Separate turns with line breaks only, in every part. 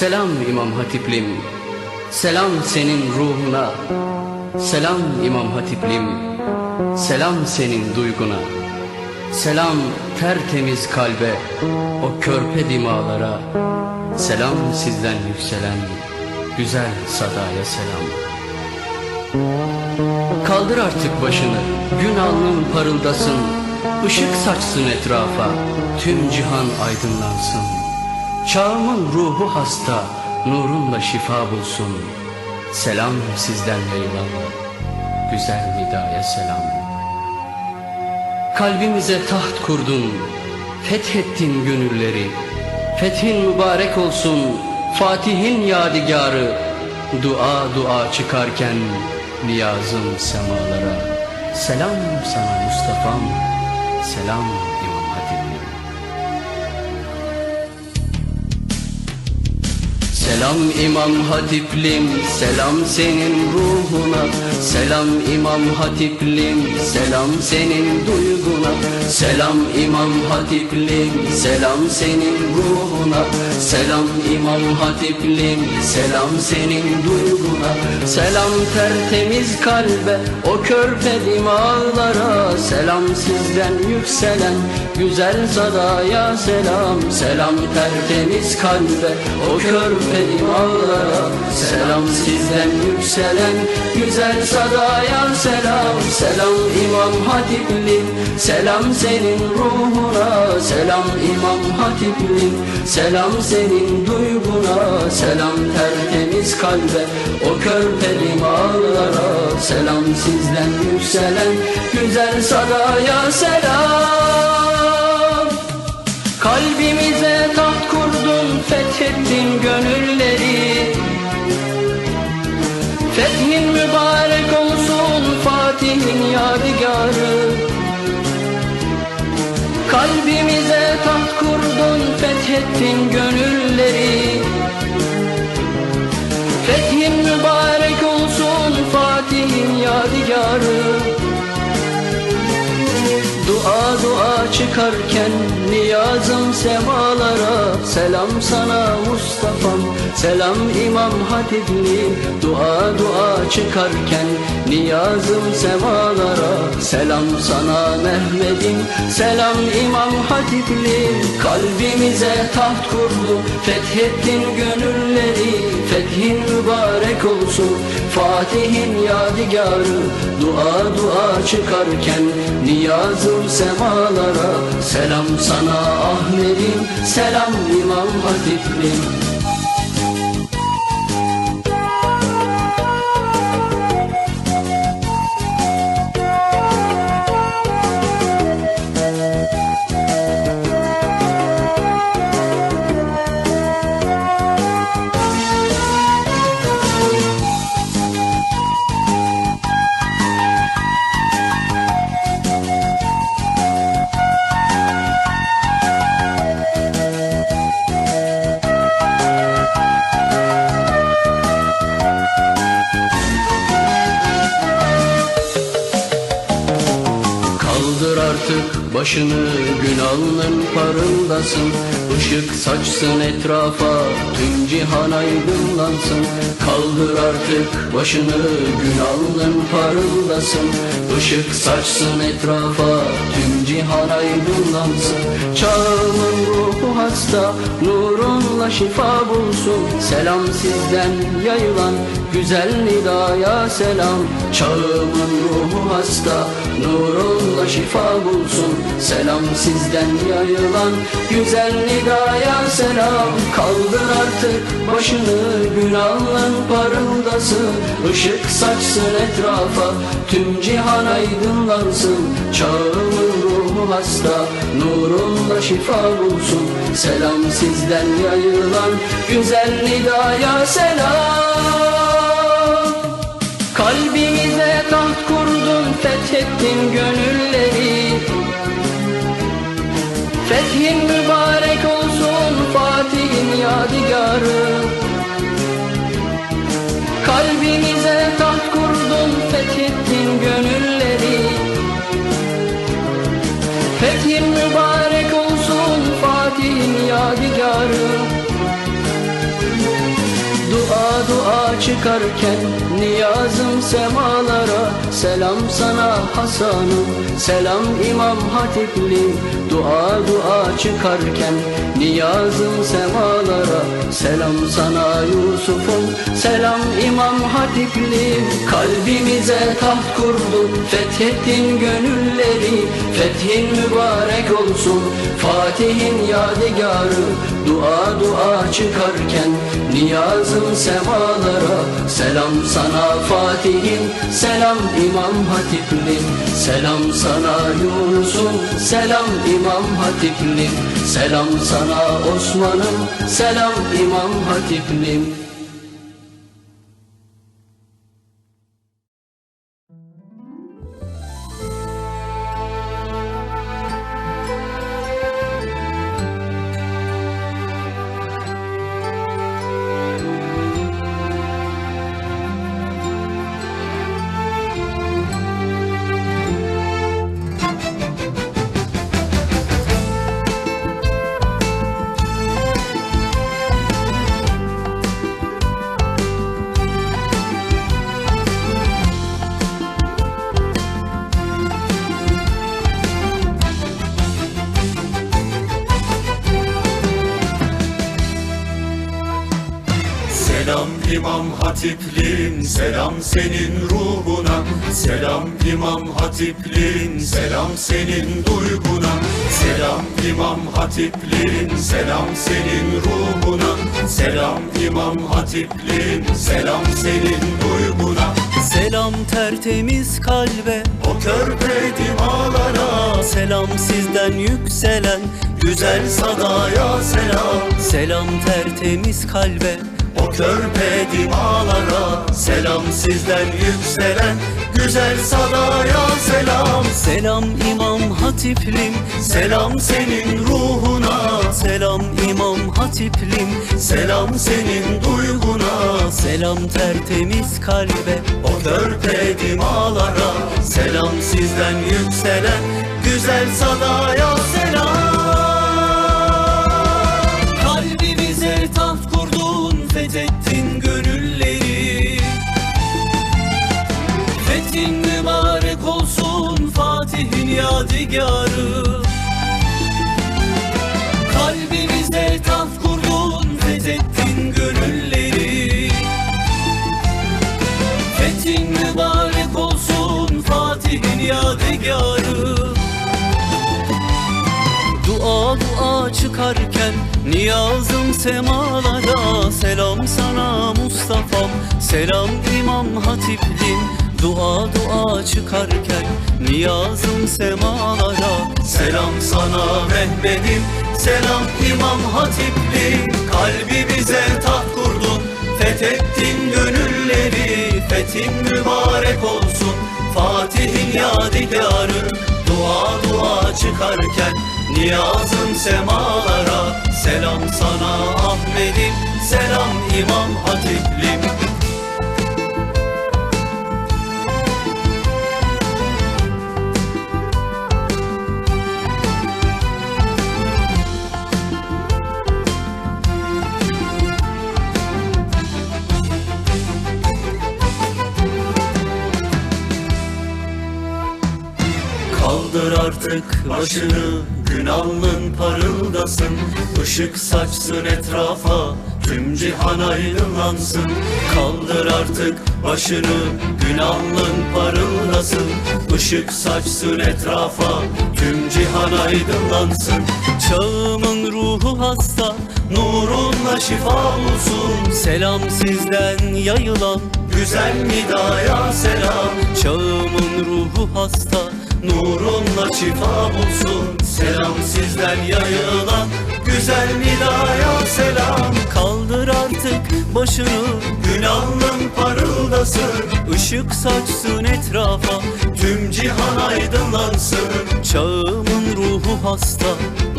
Selam İmam Hatiplim, selam senin ruhuna. Selam İmam Hatiplim, selam senin duyguna. Selam tertemiz kalbe, o körpe dimalara. Selam sizden yükselen güzel sadaya selam. Kaldır artık başını, gün alnın parıldasın. Işık saçsın etrafa, tüm cihan aydınlansın. Çağımın ruhu hasta, nurunla şifa bulsun. Selam sizden yayılan, güzel nidaya selam. Kalbimize taht kurdun, fethettin gönülleri. Fethin mübarek olsun, Fatih'in yadigarı. Dua dua çıkarken niyazım semalara. Selam sana Mustafa'm, selam İmam Selam İmam Hatiplim, selam senin ruhuna. Selam İmam Hatiplim, selam senin duyguna. Selam İmam Hatiplim, selam senin ruhuna. Selam İmam Hatiplim, selam senin duyguna. Selam tertemiz kalbe, o körpe dimağlara Selam sizden yükselen güzel sadaya selam. Selam tertemiz kalbe, o körpe dimağlara Selam sizden yükselen güzel sadaya selam. Selam İmam Hatiplim, selam senin ruhuna. Selam İmam Hatiplim, selam senin duyguna. Selam tertemiz kalbe, o körpe dimağlara Selam sizden yükselen güzel sadaya selam çıkarken niyazım semalara. Selam sana Mustafa'm, selam İmam Hatipli. Dua dua çıkarken niyazım semalara. Selam sana Mehmet'im, selam İmam Hatipli Kalbimize taht kurdu, fethettin gönülleri. Fethin mübarek olsun, Fatih'in yadigarı. Dua dua çıkarken niyazım semalara. Selam sana Ahmet'im, selam İmam Hatiplim başını gün alnın parıldasın. Işık saçsın etrafa tüm cihan aydınlansın. Kaldır artık başını gün alnın parıldasın. Işık saçsın etrafa tüm cihan aydınlansın. Çağımın ruhu hasta nurunla şifa bulsun Selam sizden yayılan güzel nidaya selam. Çağımın ruhu hasta nurunla şifa bulsun Selam sizden yayılan güzel nidaya selam. Kaldır artık başını gün alnın parıldasın Işık saçsın etrafa tüm cihan aydınlansın. Çağımın ruhu hasta nurunla şifa bulsun. Selam sizden yayılan güzel nidaya selam. Kalbimize taht kurdun, fethettin gönülleri. Fethin mübarek olsun, Fatih'in yadigarı. Kalbimize taht kurdun, fethettin gönülleri çıkarken Niyazım semalara. Selam sana Hasan'ım Selam İmam Hatipli Dua dua çıkarken Niyazım semalara. Selam sana Yusuf'um Selam İmam Hatipli Kalbimize taht kurdun Fethettin gönülleri. Fethin mübarek olsun Fatih'in yadigarı. Dua çıkarken Niyazım semalara Selam sana Fatih'im Selam İmam Hatiplim Selam sana Yunus'um Selam İmam Hatiplim Selam sana Osman'ım Selam İmam Hatiplim
Hatiplim, selam senin ruhuna. Selam İmam Hatiplim, selam senin duyguna. Selam İmam Hatiplim, selam senin ruhuna. Selam İmam Hatiplim, selam senin duyguna.
Selam tertemiz kalbe
O körpe dimalara,
Selam sizden yükselen
güzel sadaya selam.
Selam tertemiz kalbe
O körpe dimalara, selam sizden yükselen. Güzel sadaya selam.
Selam İmam Hatiplim.
Selam senin ruhuna.
Selam İmam Hatiplim.
Selam senin duyguna.
Selam tertemiz kalbe.
O körpe dimalara Selam sizden yükselen. Güzel sadaya selam
Dua dua çıkarken Niyazım semalara Selam sana Mustafa'm Selam İmam Hatiplim Dua dua çıkarken Niyazım semalara.
Selam sana Mehmet'im Selam İmam Hatipli Kalbimize taht kurdun Fethettin gönülleri. Fethin mübarek olsun Fatih'in yadigarı Dua dua çıkarken Niyazım semalara. Selam sana Ahmet'im Selam İmam Hatiplim artık başını Gün alnın parıldasın. Işık saçsın etrafa Tüm cihan aydınlansın. Kaldır artık başını Gün alnın parıldasın. Işık saçsın etrafa Tüm cihan aydınlansın.
Çağımın ruhu hasta
Nurunla şifa bulsun
Selam sizden yayılan
Güzel nidaya selam.
Çağımın ruhu hasta
Nurunla şifa bulsun Selam sizden yayılan Güzel nidaya selam.
Kaldır artık başını.
Gün alnın parıldasın.
Işık saçsın etrafa.
Tüm cihan aydınlansın.
Çağımın ruhu hasta.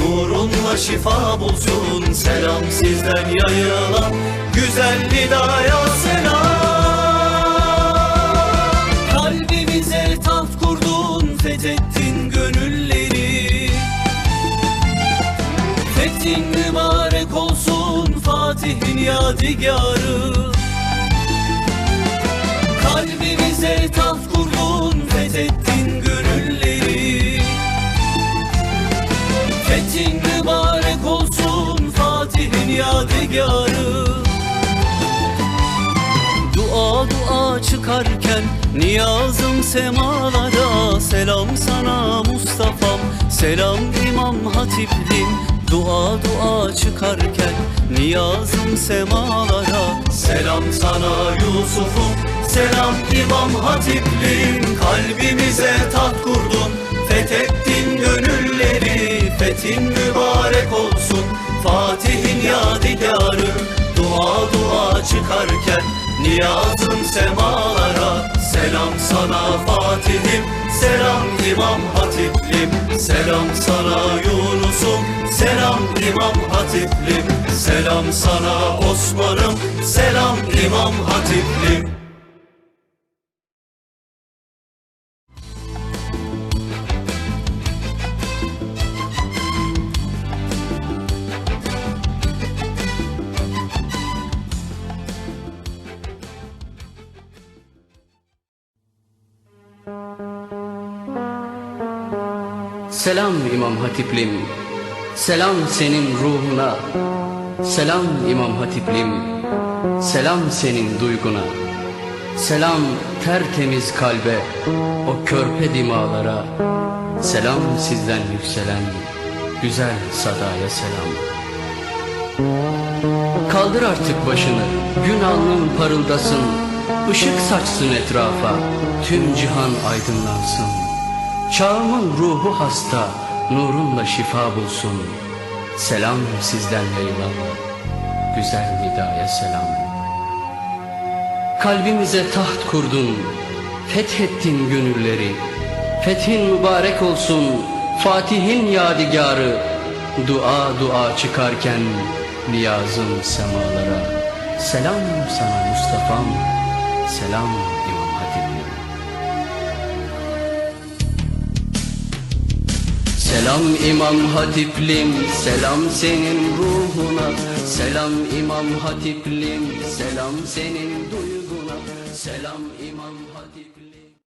Nurunla şifa bulsun Selam sizden yayılan Güzel nidaya selam
Fatih'in yadigarı. Kalbimize taht kurdun fethettin gönülleri. Fethin mübarek olsun Fatih'in yadigarı. Dua dua çıkarken niyazım semalara Selam sana Mustafa'm selam İmam Hatiplim Dua dua çıkarken niyazım semalara.
Selam sana Yusuf'um Selam İmam Hatiplim Kalbimize taht kurdun Fethettin gönülleri. Fethin mübarek olsun Fatih'in yadigarı. Dua dua çıkarken Niyazım semalara. Selam sana Fatih'im Selam İmam Hatiplim Selam sana Yunus'um Selam İmam Hatiplim. Selam sana Osman'ım. Selam İmam Hatiplim.
Selam İmam Hatiplim Selam senin ruhuna. Selam İmam Hatiplim. Selam senin duyguna. Selam tertemiz kalbe O körpe dimalara. Selam sizden yükselen Güzel sadaya selam. Kaldır artık başını Gün alnın parıldasın. Işık saçsın etrafa Tüm cihan aydınlansın. Çağımın ruhu hasta, nurunla şifa bulsun. Selam sizden yayılan, güzel nidaya selam. Kalbimize taht kurdun, fethettin gönülleri. Fethin mübarek olsun, Fatih'in yadigarı. Dua dua çıkarken, niyazım semalara. Selam sana Mustafa'm, selam İmam Selam İmam Hatiplim, selam senin ruhuna. Selam İmam Hatiplim, selam senin duyguna. Selam İmam